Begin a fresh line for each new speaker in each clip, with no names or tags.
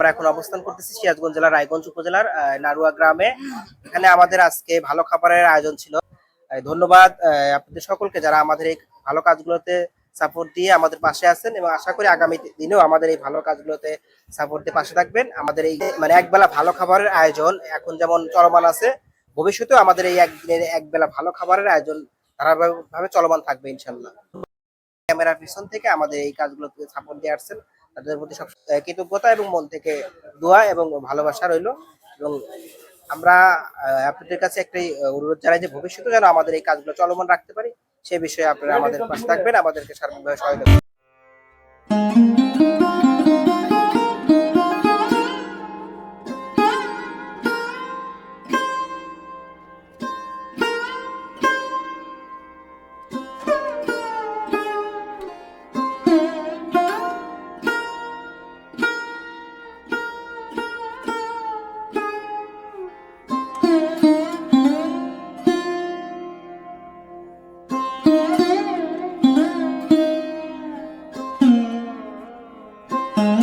আমরা এখন অবস্থান করতেছি সিরাজগঞ্জ জেলার রায়গঞ্জ উপজেলার নারুয়া গ্রামে। এখানে আমাদের আজকে ভালো খাবারের আয়োজন ছিল। ধন্যবাদ আপনাদের সকলকে যারা আমাদের এই ভালো কাজগুলোতে সাপোর্ট দিয়ে আমাদের পাশে আছেন এবং আশা করি আগামী দিনেও আমাদের এই ভালো কাজগুলোতে সাপোর্ট দিয়ে পাশে থাকবেন। আমাদের এই মানে একবেলা ভালো খাবারের আয়োজন এখন যেমন চলমান আছে, ভবিষ্যতেও আমাদের এই একদিনের একবেলা ভালো খাবারের আয়োজন ধারাবাহিকভাবে চলমান থাকবে ইনশাল্লাহ ক্যামেরার পিছন থেকে আমাদের এই কাজগুলোতে সাপোর্ট দিয়ে আসছেন। তাদের প্রতি সব কৃতজ্ঞতা এবং মন থেকে দোয়া এবং ভালোবাসা রইল এবং আমরা আপনাদের কাছে একটাই অনুরোধ জানাই যে ভবিষ্যতে যেন আমাদের এই কাজগুলো চলমান রাখতে পারি সে বিষয়ে আপনারা আমাদের পাশে থাকবেন, আমাদেরকে সার্বিকভাবে সহায়তা।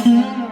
Mm-hmm.